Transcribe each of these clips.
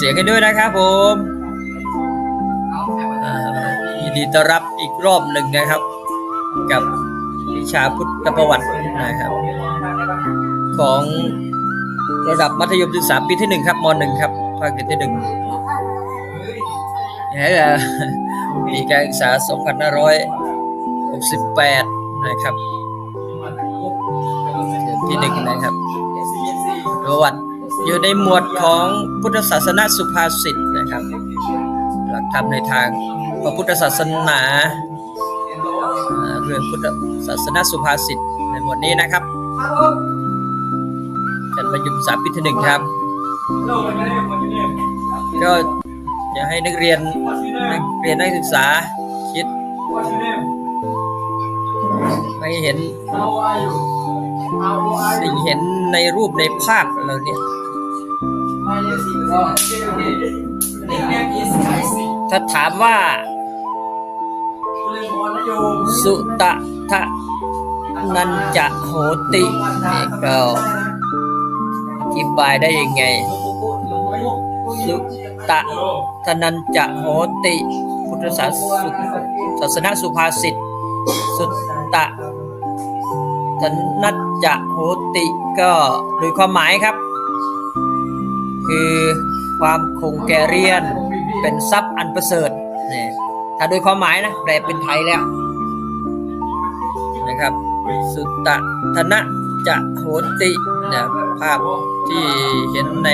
เสียงกันด้วยนะครับผมยินดีต้อนรับอีกรอบหนึ่งนะครับ กับวิชาพุทธประวัตินะครับ ของระดับมัธยมศึกษาปีที่หนึ่งครับมหนึ่งครับภาคเรียนที่หนึ่งนี่แหละปีการศึกษา 2568 นะครับที่หนึ่งนะครับประวัติ อยู่ในหมวดของพุทธศาสนาสุภาษิตนะครับ หลักธรรมในทางพระพุทธศาสนาเรื่องพุทธศาสนาสุภาษิตในหมวดนี้นะครับชั้นประยุมสามปีที่หนึ่งครับ ก็จะให้นักเรียนนักเรียนนักศึกษาคิดไม่เห็นสิ่งเห็นในรูปในภาพเราเนี่ย ถ้าถามว่า สุตะทะนันจะโหติก็อธิบายได้ยังไง สุตะทนันจะโหติ พุทธศาสนศาสนาสุภาษิตสุตะทนันจะโหติก็โดยความหมายครับ คือความคงแก่เรียนเป็นทรัพย์อันประเสริฐนี่ถ้าโดยความหมายนะแปลเป็นไทยแล้วนะครับ สุตตะธนะจะโหตินะภาพที่เห็นใน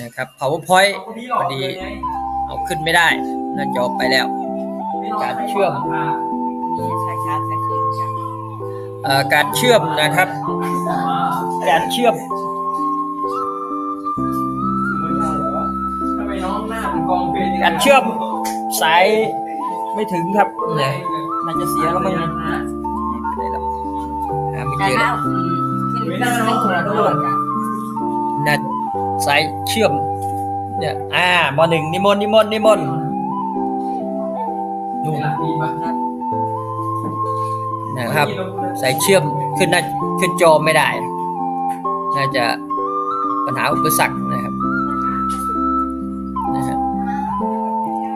นะครับ powerpoint พอดีเอาขึ้นไม่ได้หน้าจอไปแล้วการเชื่อมการเชื่อมนะครับ การเชื่อม กองเพลงการเชื่อมสายไม่ถึงครับเนี่ยน่าจะเสียแล้วมั้งเนี่ยไม่ได้แล้วหาไม่แต่เจอถ้าอืมขึ้นขึ้นเป็นโทรทัศน์จ้ะน่าสายเชื่อม เนี่ยอ่ามหนึ่งนิมนต์นิมนต์นิมนต์นู่นดีมากนะครับ สายเชื่อมขึ้นน่าขึ้นจอไม่ได้ น่าจะปัญหาอุปสรรค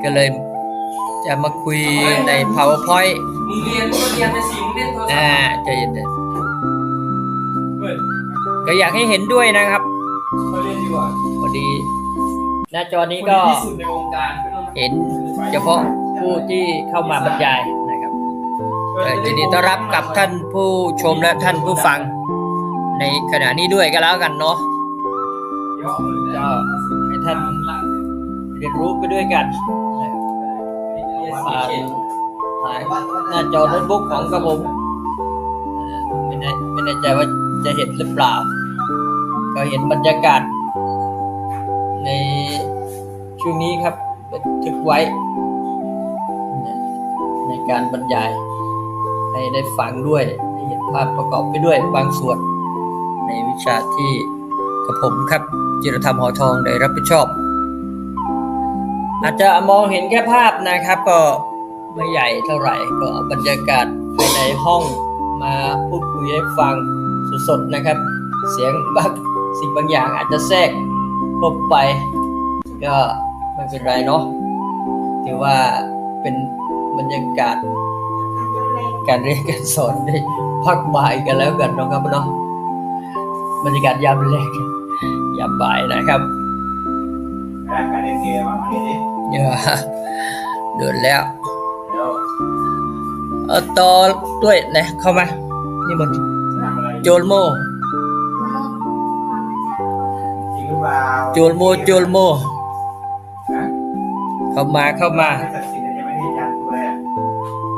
ก็เลยจะมาคุยใน powerpoint มึงเรียนก็เรียนในสิ่งเรียนโทรศัพอ่าท์ใจเย็นเว้ยๆก็อยากให้เห็นด้วยนะครับเขาเรียนดีกว่าพอดี หน้าจอนี้คนก็ที่สุดในวงการเห็นเฉพาะผู้ที่เข้ามาบรรยายนะครับเอ่อยินดีต้อนรับกับท่านผู้ชมและท่านผู้ฟัง ในขณะนี้ด้วยก็แล้วกันเนาะก็ให้ท่านเรียนรู้ไปด้วยกันนะครับ ผ่านผ่านหน้าจอโน้ตบุ๊กของกระผมไม่แน่ไม่แน่ใจว่าจะเห็นหรือเปล่า ก็เห็นบรรยากาศ ในช่วงนี้ครับบันทึกไว้ ในการบรรยายให้ได้ฟังด้วยได้เห็นภาพประกอบไปด้วยบางส่วน ในวิชาที่กับผมครับจิรธรรมหอทองได้รับผิดชอบ อาจจะมองเห็นแค่ภาพนะครับ ก็ไม่ใหญ่เท่าไหร่ก็เอาบรรยากาศภายในห้องมาพูดคุยให้ฟังสดๆนะครับ เสียงบางสิ่งบางอย่างอาจจะแทรกเข้าไป ก็ไม่เป็นไรเนาะถือว่าเป็นบรรยากาศการเรียนการสอนได้พักบ่ายกันแล้วกันเนาะครับเนาะบรรยากาศยามแรกยามบ่ายนะครับ เล่นเกมอะมาดิเยอะเดินแล้วเดี๋ยวเออต่อด้วยนะเข้ามา นี่มันทำอะไรโจลโมจริงหรือเปล่าโจลโม โจลโมฮะเข้ามาเข้ามาไม่ตัดสินยังไม่ได้ยันตัวเลยอะ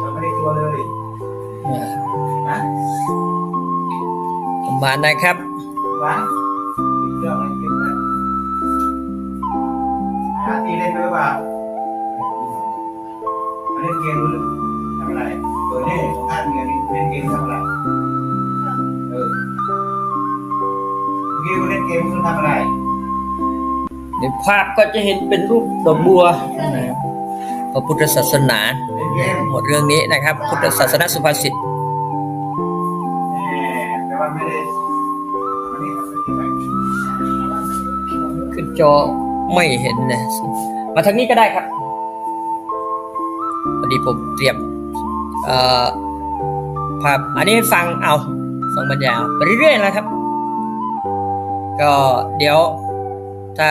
เราไม่ได้ตัวเลยเออนะเข้ามานะครับ เล่นเกมหรือทำอะไรตัวนี้ของท่านเงินเล่นเกมทำอะไรเออเมื่อกี้คุณเล่นเกมคุณทำอะไรในภาพก็จะเห็นเป็นรูปดอกบัวนะครับพระพุทธศาสนาเล่นเกมหมดเรื่องนี้นะครับ พุทธศาสนาสุภาษิตแหมแต่ว่าไม่ได้ไม่ได้ทำอะไรไปขึ้นจจอไม่เห็นนะมาทางนี้ก็ได้ครับ พอดีผมเตรียมเอ่อภาพอันนี้ให้ฟังเอาฟังบรรยายเอาไปเรื่อยๆนะครับ ก็เดี๋ยวถ้า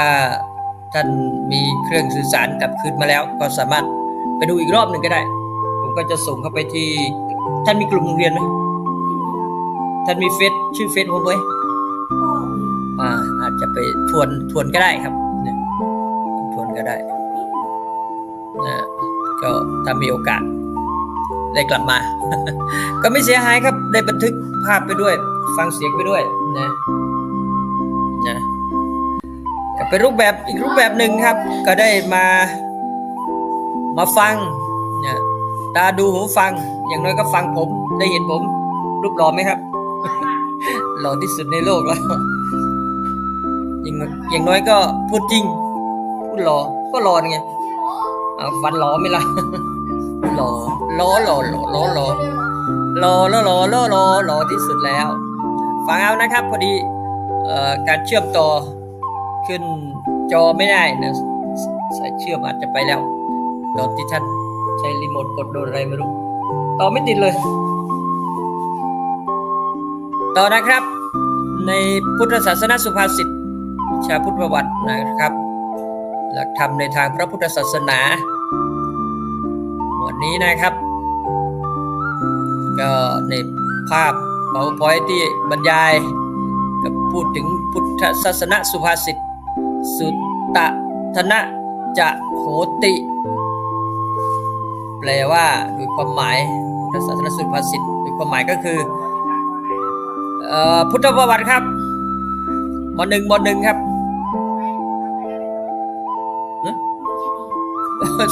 ท่านมีเครื่องสื่อสารกลับคืนมาแล้วก็สามารถไปดูอีกรอบหนึ่งก็ได้ ผมก็จะส่งเข้าไปที่ท่านมีกลุ่มโรงเรียนไหมท่านมีเฟซชื่อเฟซผมไหมอ่าอาจจะไปทวนทวนก็ได้ครับเนี่ยทวนก็ได้นะ ก็ถ้ามีโอกาส ได้กลับมา ก็ไม่เสียหายครับ ได้บันทึกภาพไปด้วย ฟังเสียงไปด้วยนะนะก็เป็นรูปแบบอีกรูปแบบหนึ่งครับ ก็ได้มามาฟังนะตาดูหูฟัง อย่างน้อยก็ฟังผม ได้เห็นผม รูปหล่อไหมครับหล่อที่สุดในโลกแล้วอย่างอย่างน้อยก็พูดจริง พูดหล่อก็หล่อไง อ่าฟันหล่อไหมล่ะหล่อหล่อหล่อหล่อหล่อหล่อหล่อล้วหล่อหล่อหล่อหล่อที่สุดแล้ว ฟังเอานะครับ พอดีการเชื่อมต่อขึ้นจอไม่ได้นะสายเชื่อมอาจจะไปแล้ว ตอนที่ท่านใช้รีโมทกดโดนอะไรไม่รู้ต่อไม่ติดเลย ต่อนะครับ ในพุทธศาสนาสุภาษิตชาพุทธประวัตินะครับ หลักธรรมในทางพระพุทธศาสนา หมวดนี้นะครับ ก็ในภาพ PowerPoint ที่บรรยายก็พูดถึงพุทธศาสนาสุภาษิตสุตตะธนะจะโหติ แปลว่าโดยความหมายพุทธศาสนาสุภาษิตโดยความหมายก็คือออพุทธประวัติครับมหนึ่งมหนึ่งครับ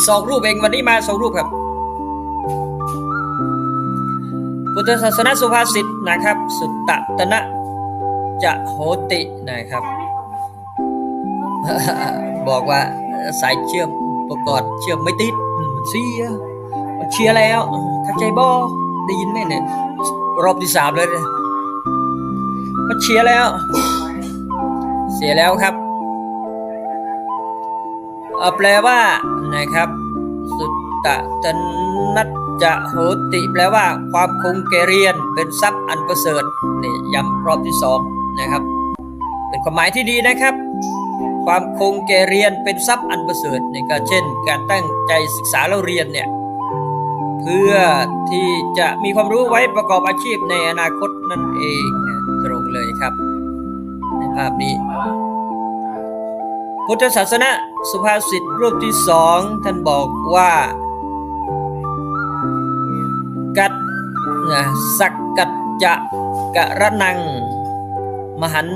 สองรูปเองวันนี้มาสองรูปครับพุทธศาสนาสุภาษิตนะครับ สุตตะตนะจะโหตินะครับ บอกว่าสายเชื่อมอุปกรณ์เชื่อมไม่ติดมันเสียมันเชียร์แล้วเข้าใจบ่ได้ยินไหมเนี่ยรอบที่สามเลยมันเชียร์แล้ว เสียแล้วครับ แปลว่านะครับสุตตะตนัจจะโหติแปลว่าความคงแก่เรียนเป็นทรัพย์อันประเสริฐนี่ย้ำรอบที่สองนะครับ เป็นความหมายที่ดีนะครับ ความคงแก่เรียนเป็นทรัพย์อันประเสริฐนี่ก็เช่น การตั้งใจศึกษาแล้วเรียนเนี่ยเพื่อที่จะมีความรู้ไว้ประกอบอาชีพในอนาคตนั่นเองตรงเลยครับ ในภาพนี้ พุทธศาสนา สุภาษิตรูปที่สองท่านบอกว่า กัดนะสักกัจจะกะระนัง มหัน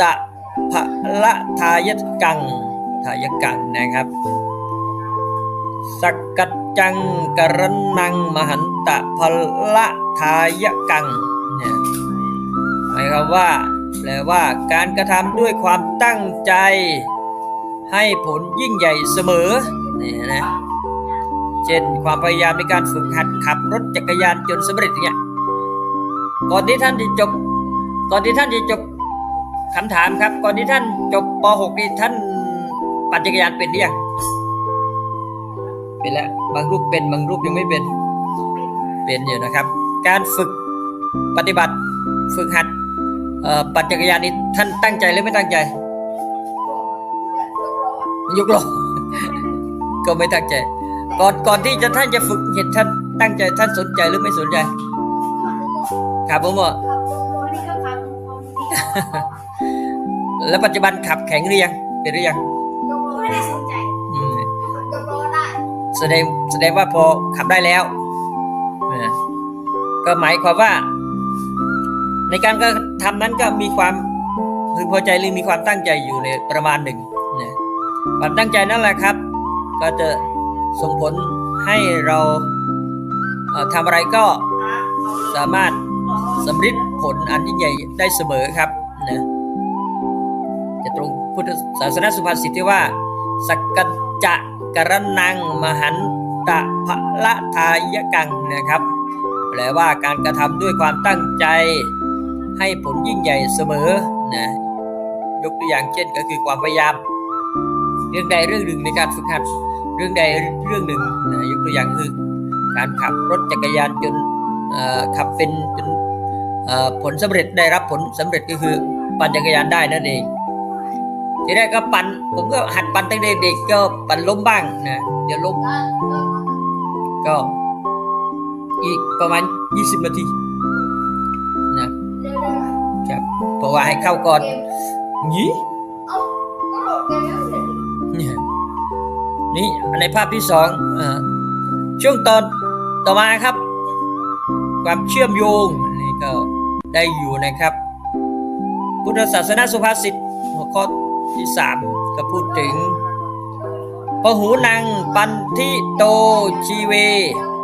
ตะภะละทายกังทายกังนะครับ สักกัจจังกะระนัง มหันตะภะละทายกังเนี่ยหมายความว่าแปลว่าการกระทำด้วยความตั้งใจ ให้ผลยิ่งใหญ่เสมอนี่นะเช่นความพยายามในการฝึกหัดขับรถจักรยานจนสำเร็จเนี่ยก่อนที่ท่านจะจบก่อนที่ท่านจะจบคำถามครับ ก่อนที่ท่านจบป .6 นี่ท่านปั่นจักรยานเป็นหรือยังเป็นแล้วบางรูปเป็นบางรูปยังไม่เป็นเป็นอยู่นะครับ การฝึกปฏิบัติฝึกหัดปั่นจักรยานนี่ท่านตั้งใจหรือไม่ตั้งใจ ยกล้อก็ไม่ตั้งใจ ก่อนก่อนที่จะท่านจะฝึกเห็นท่านตั้งใจท่านสนใจหรือไม่สนใจครับผมว่าแล้วปัจจุบันขับแข็งหรือยังเป็นหรือยังไม่ได้สนใจอืมยกล้อได้แสดงแสดงว่าพอขับได้แล้วนะก็หมายความว่า ในการกระทำนั้นก็มีความพึงพอใจหรือมีความตั้งใจอยู่ในประมาณหนึ่งนะ ความตั้งใจนั่นแหละครับ ก็จะส่งผลให้เราเทำอะไรก็สามารถสำเร็จผลอันยิ่งใหญ่ได้เสมอครับนะจะตรงพุทธศาสนาสุภาษิตที่ว่า สักกัจจะกระนังมหันตะพะละทายกังนะครับ แปลว่าการกระทำด้วยความตั้งใจให้ผลยิ่งใหญ่เสมอนะยกตัวอย่างเช่นก็คือความพยายาม เรื่องใดเรื่องหนึ่งในการฝึกหัดเรื่องใดเรื่องหนึ่งนะยกตัวอย่างคือการขับรถจักรยานจนเอ่อขับเป็นจนเอ่อผลสำเร็จได้รับผลสำเร็จก็คือปั่นจักรยานได้นั่นเองทีแรกก็ปั่นผมก็หัดปั่นตั้งแต่เด็กก็ปั่นล้มบ้างนะเดี๋ยวล้มก็อีกประมาณ 20 นาทีนะครับเพราะว่าให้เข้าก่อนยี่เนี่ย นี่ในภาพที่สองอช่วงตอนต่อมาครับ ความเชื่อมโยงนี่ก็ได้อยู่นะครับ พุทธศาสนาสุภาษิตหัวข้อที่สามก็พูดถึงพหูนังปันทิโตชีเว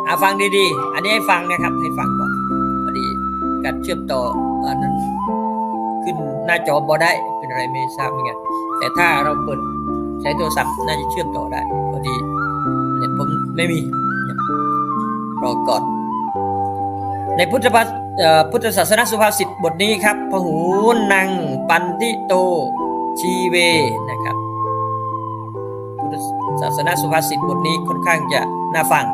อาฟังดีๆ อันนี้ให้ฟังนะครับ ให้ฟังก่อนพอดีการเชื่อมต่ออันนั้นขึ้นหน้าจอบอได้เป็นอะไรไม่ทราบเหมือนกันแต่ถ้าเราเปิด ใช้โทรศัพท์น่าจะเชื่อมต่อได้พอดีเน็ตผมไม่มีรอก่อน ในพุทธภาพุทธศาสนาสุภาษิตบทนี้ครับพหูนังปันติโตชีเวนะครับ พุทธศาสนาสุภาษิตบทนี้ค่อนข้างจะน่าฟัง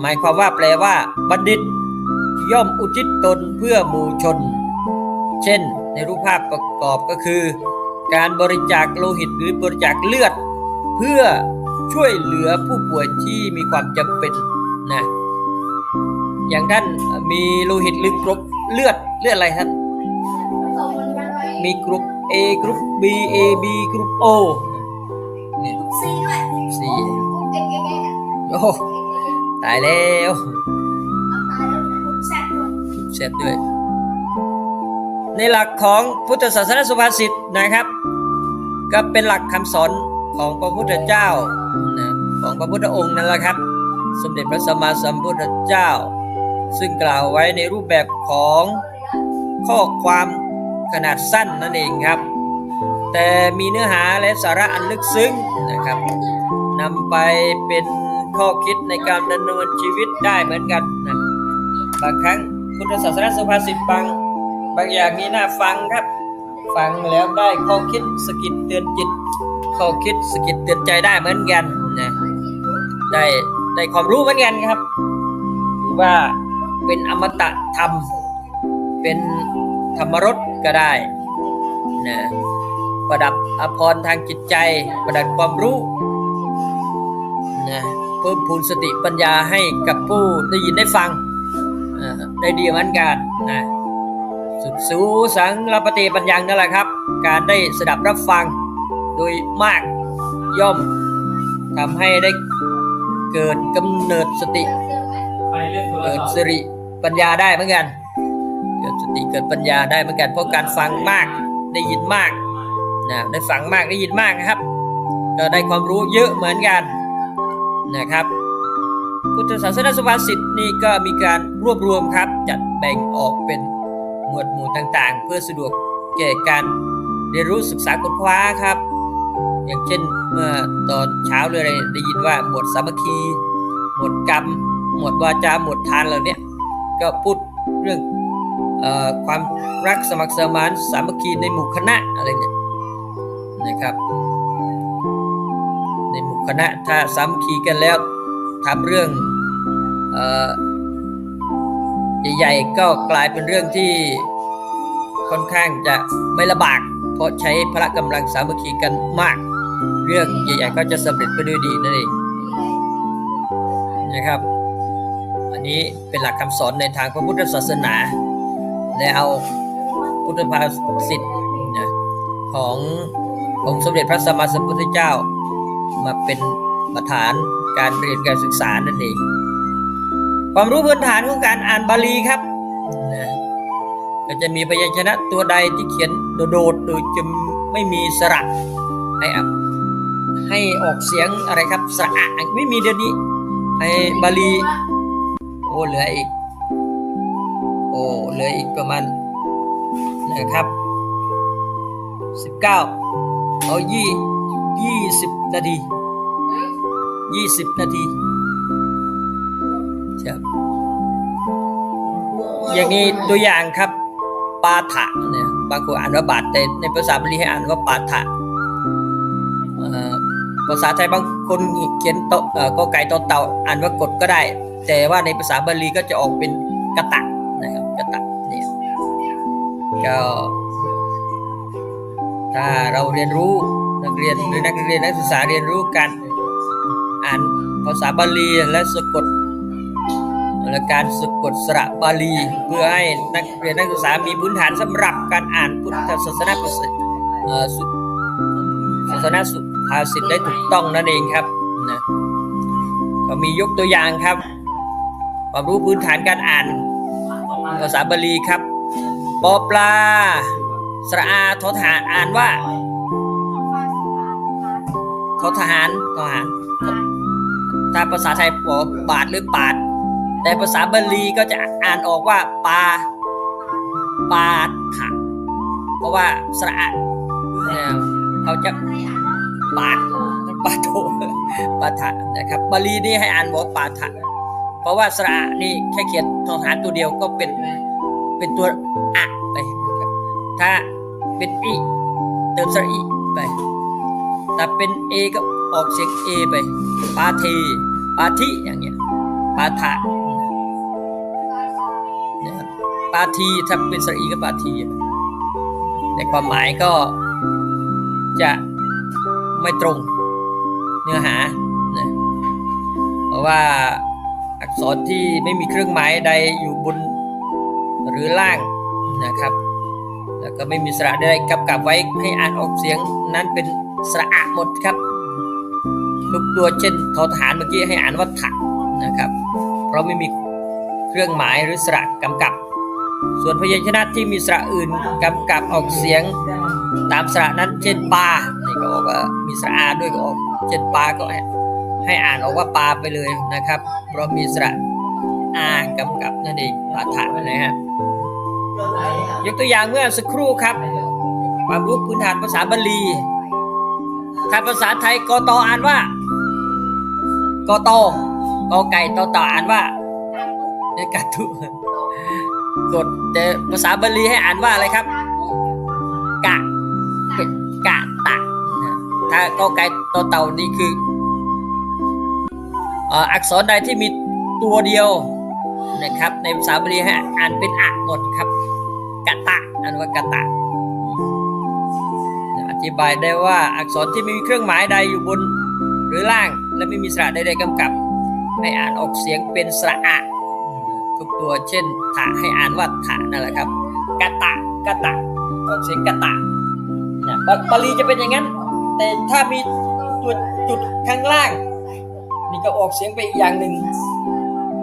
หมายความว่าแปลว่าบัณฑิต ย่อมอุทิศตนเพื่อหมู่ชน เช่น ในรูปภาพประกอบก็คือ การบริจาคโลหิตหรือบริจาคเลือด เพื่อช่วยเหลือผู้ป่วยที่มีความจำเป็นนะอย่างท่านมีโลหิตหรือกรุ๊ปเลือดเลือดอะไรท่านมีกรุ๊ป A กรุ๊ป B A B กรุ๊ป O เนี่ยซีด้วยสีโอ้ตายแล้วตายแล้วคุณแซด้วยเสร็ด้วย ในหลักของพุทธศาสนาสุภาษิตนะครับ ก็เป็นหลักคำสอนของพระพุทธเจ้านะของพระพุทธองค์นั่นแหละครับ สมเด็จพระสัมมาสัมพุทธเจ้า ซึ่งกล่าวไว้ในรูปแบบของข้อความขนาดสั้นนั่นเองครับ แต่มีเนื้อหาและสาระอันลึกซึ้งนะครับนำไปเป็นข้อคิดในการดำเนินชีวิตได้เหมือนกันนะบางครั้งพุทธศาสนาสุภาษิตบาง บางอย่างนี่น่าฟังครับ ฟังแล้วได้ข้อคิดสะกิดเตือนจิตข้อคิดสะกิดเตือนใจได้เหมือนกันนะได้ได้ความรู้เหมือนกันครับถือว่าเป็นอมตะธรรม เป็นธรรมรสก็ได้นะประดับอภรณ์ทางจิตใจ ประดับความรู้นะเพิ่มพูนสติปัญญาให้กับผู้ได้ยินได้ฟังอ่าได้ดีเหมือนกันนะ สุดสูสังรปฏิปัญญังนั่นแหละครับ การได้สดับรับฟังโดยมากย่อมทำให้ได้เกิดกำเนิดสติเกิดสิริปัญญาได้เหมือนกัน เกิดสติเกิดปัญญาได้เหมือนกันเพราะการฟังมากได้ยินมากนะได้ฟังมากได้ยินมากนะครับ ก็ได้ความรู้เยอะเหมือนกันนะครับ พุทธศาสนาสุภาษิตนี่ก็มีการรวบรวมครับจัดแบ่งออกเป็น หมวดหมู่ต่างๆ เพื่อสะดวกแก่การเรียนรู้ศึกษาค้นคว้าครับ อย่างเช่นเมื่อตอนเช้าเลยได้ยินว่าหมวดสามัคคี หมวดกรรม หมวดวาจาหมวดทานเหล่านี้ก็พูดเรื่องอความรักสมัครสมานสามัคคีในหมู่คณะอะไรเนี่ยนะครับในหมู่คณะถ้าสามัคคีกันแล้วทำเรื่องอ ใหญ่ๆก็กลายเป็นเรื่องที่ค่อนข้างจะไม่ลำบาก เพราะใช้พละกำลังสามัคคีกันมาก เรื่องใหญ่ๆก็จะสำเร็จไปด้วยดีนั่นเองนะครับ อันนี้เป็นหลักคำสอนในทางพระพุทธศาสนา และเอาพุทธภาษิตขององค์สมเด็จพระสัมมาสัมพุทธเจ้ามาเป็นประฐานการเรียนการศึกษานั่นเอง ความรู้พื้นฐานของการอ่านบาลีครับนะก็จะมีพยัญชนะตัวใดที่เขียนโดดๆโดยจะไม่มีสระให้อะให้ออกเสียงอะไรครับสระอะไม่มีเดี๋ยวนี้ไอ้บาลีโอ้เหลืออีก โอ้เหลืออีกประมาณนะครับสิบเก้าเอายี่ยี่สิบนาทียี่สิบนาที ครับ อย่างนี้ตัวอย่างครับปาฐะเนี่ยบางคนอ่านว่าบาทแต่ในภาษาบาลีให้อ่านว่าปาฐะภาษาไทยบางคนเขียนโตกอไก่ตอเต่าอ่านว่ากดก็ได้ แต่ว่าในภาษาบาลีก็จะออกเป็นกระตะนะครับกระตะเนี่ยก็ถ้าเราเรียนรู้นักเรียนหรือนักเรียนนักศึกษาเรียนรู้การอ่านภาษาบาลีและสะกด และการสะกดสระบาลี เพื่อให้นักเรียนนักศึกษามีพื้นฐานสำหรับการอ่านพุทธศาสนาประเสริฐเอ่อสุศาสนาสุภาษิตได้ถูกต้องนั่นเองครับนะก็มียกตัวอย่างครับ ความรู้พื้นฐานการอ่านภาษาบาลีครับปอปลาสระอาทอทหารอ่านว่าทอทหารทหารถ้าภาษาไทยบอบาทหรือปาด แต่ภาษาบาลีก็จะอ่านออกว่าปาปาถะเพราะว่าสระอะเนี่ยเขาจะปาดปาโทปาถะนะครับบาลีนี่ให้อ่านว่าปาถะเพราะว่าสระนี่แค่เขียนทหารตัวเดียวก็เป็นเป็นตัวอะไปนะครับถ้าเป็นอีเติมสระอีไปแต่เป็นเอก็ออกเสียงเอไปปาเทปาทิอย่างเงี้ยปาทะ ปาทีถ้าเป็นสระอีก็ปาทีในความหมายก็จะไม่ตรงเนื้อหานะเพราะว่าอักษรที่ไม่มีเครื่องหมายใดอยู่บนหรือล่างนะครับ แล้วก็ไม่มีสระใดกำกับไว้ให้อ่านออกเสียงนั้นเป็นสระอะหมดครับทุกตัวเช่นทอทหารเมื่อกี้ให้อ่านว่าถะนะครับ เพราะไม่มีเครื่องหมายหรือสระกำกับ ส่วนพยัญชนะที่มีสระอื่นกำกับออกเสียงตามสระนั้นเช่นปลานี่ก็บอกว่ามีสระอาด้วยก็ออกเช่นปลาก็ให้อ่านออกว่าปลาไปเลยนะครับ เพราะมีสระอากำกับนั่นเองปาฐะนะฮะยกตัวอย่างเมื่อสักครู่ครับ ความรู้พื้นฐานภาษาบาลีถ้าภาษาไทยกตอ่านว่ากตกอไก่ตอต่าอ่านว่าเนกาตุ กดแต่ภาษาบาลีให้อ่านว่าอะไรครับ กะกะตะถ้ากอไก่ตอเต่านี่คืออ่ออักษรใดที่มีตัวเดียวนะครับ ในภาษาบาลีให้อ่านเป็นอะหมดครับกะตะอ่านว่ากะตะ อธิบายได้ว่าอักษรที่ไม่มีเครื่องหมายใดอยู่บนหรือล่าง และไม่มีสระใดๆกำกับ ให้อ่านออกเสียงเป็นสระอะ ทุกตัว เช่นถะให้อ่านว่าถะนั่นแหละครับกะตะกะตะออกเสียงกะตะเนี่ยบาบาลีจะเป็นอย่างนั้น แต่ถ้ามีตัวจุดข้างล่าง นี่ก็ออกเสียงไปอีกอย่างหนึ่ง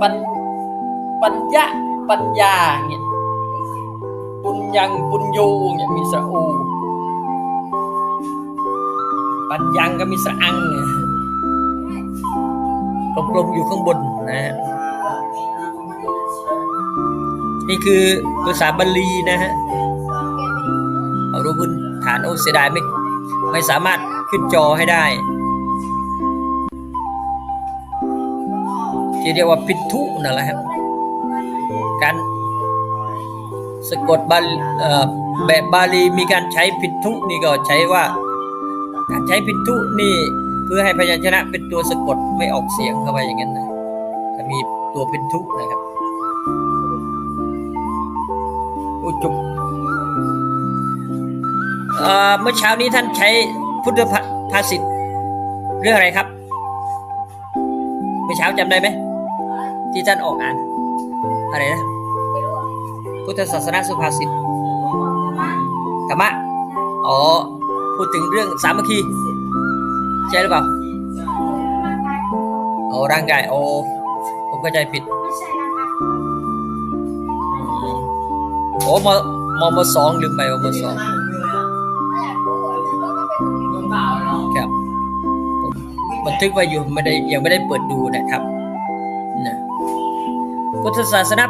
ปัญปัญญะปัญญาเนี่ยปุญญังปุญโยเนี่ยมีสะอูปัญญังก็มีสะอังเนี่ยกลมๆอยู่ข้างบนนะฮะ นี่คือภาษาบาลีนะฮะเอารูปพื้นฐานโอ้เสียดายไม่ไม่สามารถขึ้นจอให้ได้ที่เรียกว่าพิทุนั่นแหละครับ การสะกดบาลแบบบาลีมีการใช้พิทุนี่ก็ใช้ว่า การใช้พิทุนี่เพื่อให้พยัญชนะเป็นตัวสะกดไม่ออกเสียงเข้าไปอย่างนั้นนะจะมีตัวพิทุนะครับ อุจุบเมื่อเช้านี้ท่านใช้พุทธภาษิตเรื่องอะไรครับ เมื่อเช้าจำได้ไหมที่ท่านออกอ่าน อะไรนะ พุทธศาสนาสุภาษิตธรรมะอ๋อ พูดถึงเรื่องสามัคคี ใช่หรือเปล่าโอ้ร่างกายโอ้ผมเข้าใจผิด โอ้มมมสองลืมไปมมสองไม่อยากรู้อะแต่ก็ต้องไปดูในกระเป๋าครับมบันทึกไว้อยู่ไม่ได้ยังไม่ได้เปิดดูนะครับนะพุทธศาสนา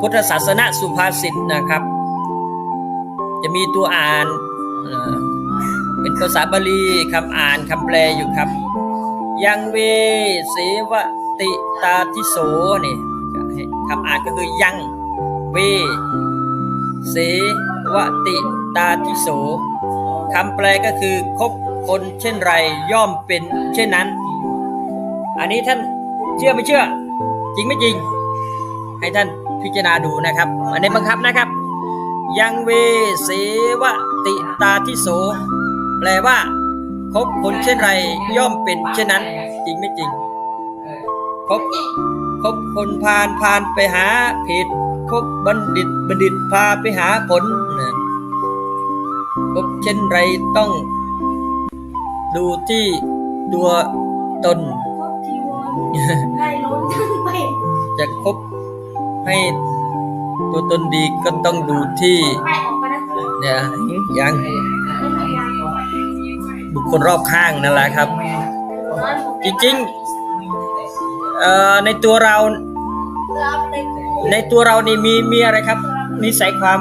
พุทธศาสนาสุภาษิตนะครับ จะมีตัวอ่านเอ่อเป็นภาษาบาลีคำอ่านคำแปลอยู่ครับ ยังเวเสวติตาทิโสนี่คำอ่านก็คือยัง เว เสวติตาทิโสคำแปลก็คือคบคนเช่นไรย่อมเป็นเช่นนั้น อันนี้ท่านเชื่อไม่เชื่อ จริงไม่จริง ให้ท่านพิจารณาดูนะครับ อันนี้บังคับนะครับ ยังเวเสวติตาทิโสแปลว่าคบคนเช่นไรย่อมเป็นเช่นนั้น จริงไม่จริงคบคบคนพาลพาลไปหาผิด คบบัณฑิตบัณฑิตพาไปหาผลนะคบเช่นไรต้อง ดูที่ตัวตนครบทีวอนได้ล้นทั้งไปจะคบให้ตัวตนดีก็ต้องดูที่ไปออกมาได้เลยเนี่ยยังไม่ทำงานก่อนบุคคลรอบข้างนั่นแหละครับ จริงๆเอ่อในตัวเราเราเป็น ในตัวเรานี่มีมีอะไรครับ นิสัยความ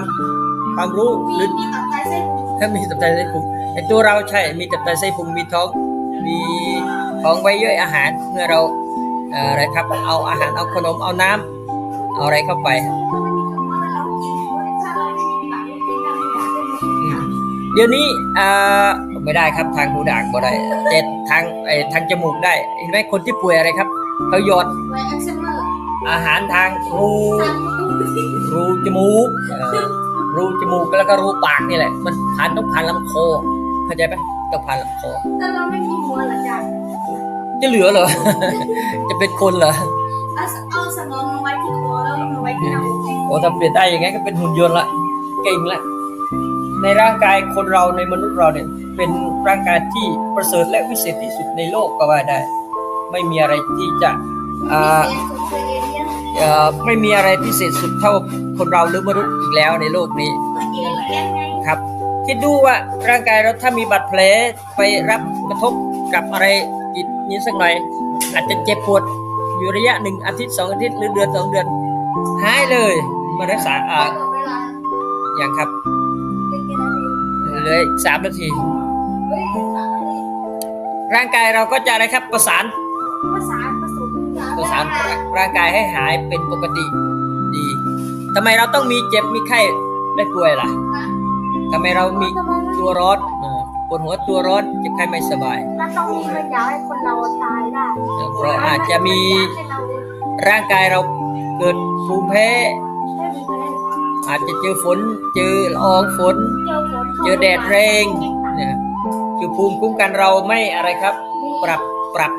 ความรู้หรือมีตับไตเส้นถ้ามีตับไตไส้พุงในตัวเราใช่มีตับไตไส้พุงมีท้อง มีของไว้ย่อยอาหารเมื่อเราอะไรครับ เอาอาหารเอาขนมเอาน้ำเอาอะไรเข้าไปเดี๋ยวนี้อ่อไม่ได้ครับทางหูด่างบ่ได้แต่ทางไอ้ทางจมูกได้เห็นไหมคนที่ป่วยอะไรครับเขาหยอดไอ็กซ์เมอร์อาหารทางรูทางประตูที่รูจมูกเอ่อรูจมูกแล้วก็รูปากนี่แหละ มันผ่านต้องผ่านลำคอเข้าใจไหมต้องผ่านลำคอแต่เราไม่มีหัวหรอกจ้ะจะเหลือเหรอ จะเป็นคนเหรอเอาเอาสมองมาไว้ที่คอแล้วมาไว้ที่หน้าอกโอ้ถ้าเปลี่ยนได้อย่างงั้นก็เป็นหุ่นยนต์ละเก่งละในร่างกายคนเราในมนุษย์เราเนี่ย เป็นร่างกายที่ประเสริฐและวิเศษที่สุดในโลกก็ว่าได้ ไม่มีอะไรที่จะอ่า ไม่มีอะไรพิเศษสุดเท่าคนเราหรือมนุษย์อีกแล้วในโลกนี้เคยเรียนเรียนไงครับ คิดดูว่าร่างกายเราถ้ามีบาดแผลไปรับกระทบกับอะไรอีกนี้สักหน่อย อาจจะเจ็บปวดอยู่ระยะหนึ่งอาทิตย์สองอาทิตย์หรือเดือนสองเดือนหายเลยมารักษาอ่าหมดเวลาอย่างครับเป็นกี่นาทีเหลยสามนาทีเฮ้ยสามนาที ร่างกายเราก็จะอะไรครับประสานภาษาผสม ประสานร่างกายให้หายเป็นปกติดีทำไมเราต้องมีเจ็บมีไข้ได้ป่วยล่ะทำไมเรามีตัวร้อนปวดหัวตัวร้อนเจ็บไข้ไม่สบายแล้วต้องมีมันอยากให้คนเราตายได้เพราะอาจจะมีร่างกายเราเกิดภูมิแพ้อาจจะเจอฝนเจอละอองฝนเจอฝน เจอแดดแรงเนี่ยคือภูมิคุ้มกันเราไม่อะไรครับ ปรับปรับ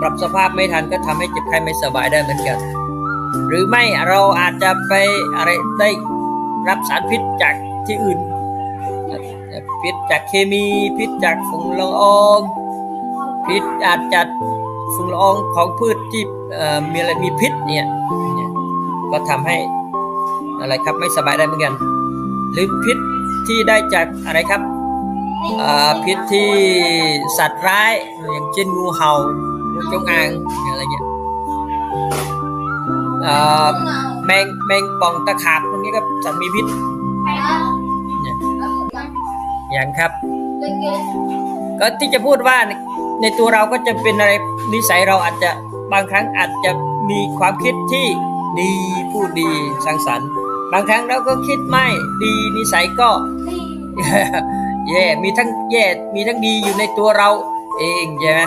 ปรับสภาพไม่ทันก็ทำให้เจ็บไข้ไม่สบายได้เหมือนกัน หรือไม่เราอาจจะไปอะไรได้รับสารพิษจากที่อื่น พิษจากเคมี พิษจากฝุ่นละออง พิษอาจจะฝุ่นละอองของพืชที่เอ่อมีอะไรมีพิษเนี่ยก็ทำให้อะไรครับไม่สบายได้เหมือนกัน หรือพิษที่ได้จากอะไรครับอ่าพิษที่สัตว์ร้ายอย่างเช่นงูเห่า จงอางอะไรเงี้ยอ่าแมงแมงป่องตะขาบพวกนี้ก็สัตว์มีพิษเนี่ยอย่างครับ ก็ที่จะพูดว่าในในตัวเราก็จะเป็นอะไรนิสัยเราอาจจะบางครั้งอาจจะมีความคิดที่ดีพูดดีสร้างสรรค์ บางครั้งเราก็คิดไม่ดีนิสัยก็แย่มีทั้งแย่มีทั้งดีอยู่ในตัวเราเองใช่ไหม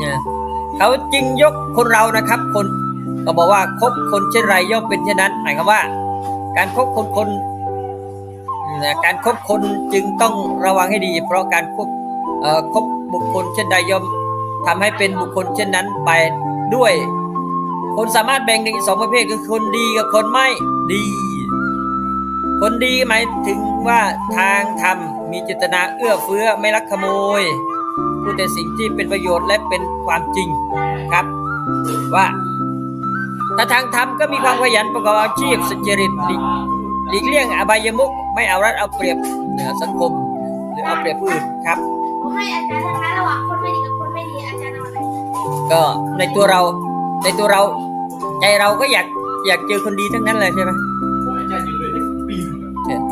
เนี่ยเขาจึงยกคนเรานะครับ คนก็บอกว่าคบคนเช่นไรย่อมเป็นเช่นนั้นหมายความว่า การคบคนคนการคบคนจึงต้องระวังให้ดี เพราะการคบคบบุคคลเช่นใดย่อมทำให้เป็นบุคคลเช่นนั้นไปด้วย คนสามารถแบ่งเป็นสองประเภทคือคนดีกับคนไม่ดี คนดีหมายถึงว่าทางธรรมมีเจตนาเอื้อเฟื้อไม่ลักขโมย พูดแต่สิ่งที่เป็นประโยชน์และเป็นความจริงครับ ว่าถ้าทางธรรมก็มีความขยันประกอบอาชีพสุจริตหลีกหลีกเลี่ยงอบายมุขไม่เอารัดเอาเปรียบเหนือสังคม หรือเอาเปรียบผู้อื่นครับผมให้อาจารย์ทำงานระหว่างคนไม่ดีกับคนไม่ดีอาจารย์เอาอะไรก็ในตัวเราในตัวเราใจเราก็อยากอยากเจอคนดีทั้งนั้นเลยใช่ไหมผมอาจารย์อยู่เลยปีหนึ่ง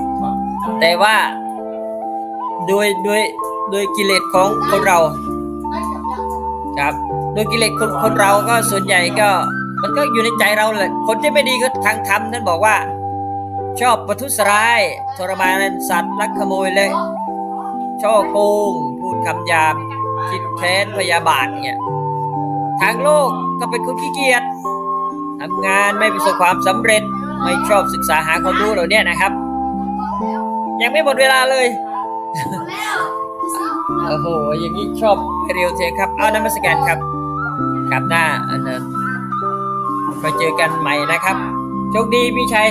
แต่ว่าโดยโดย โดยกิเลสของคนเราไม่จบแล้วครับ โดยกิเลสคนคนเราก็ส่วนใหญ่ก็ มันก็อยู่ในใจเราแหละคนที่ไม่ดีก็ทางธรรมท่านบอกว่า ชอบประทุษร้ายทรมานสัตว์ลักขโมยเลยช่อโกงพูดคำหยาบคิดแค้นพยาบาทเนี่ยทางโลกก็เป็นคนขี้เกียจทำงานไม่ประสบความสำเร็จไม่ชอบศึกษาหาความรู้เหล่าเนี้ยนะครับ ยังไม่หมดเวลาเลย โอ้โห อย่างนี้ชอบเรียวเทครับ เอานมัสการครับครับหน้าอันนั้นไปเจอกันใหม่นะครับ โชคดีพี่ชัย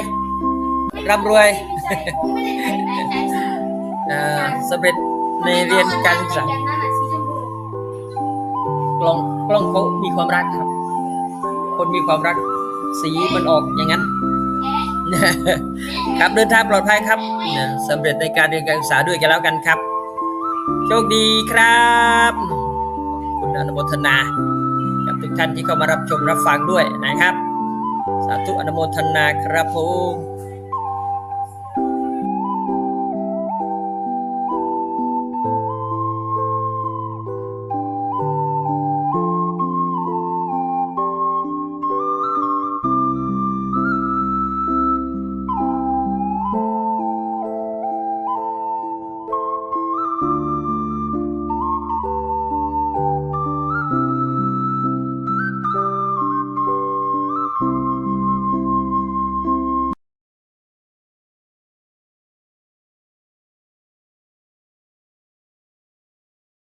ร่ำรวยเสำเร็จในเรียนการศึกษากล้องกล้องเขามีความรักครับ คนมีความรัก สีมันออกอย่างนั้น ครับเดินทางปลอดภัยครับสำเร็จในการเรียนการศึกษาด้วยกันแล้วกันครับ โชคดีครับคุณอนุโมทนา กับทุกท่านที่เข้ามารับชมรับฟังด้วยนะครับ สาธุอนุโมทนาครับผม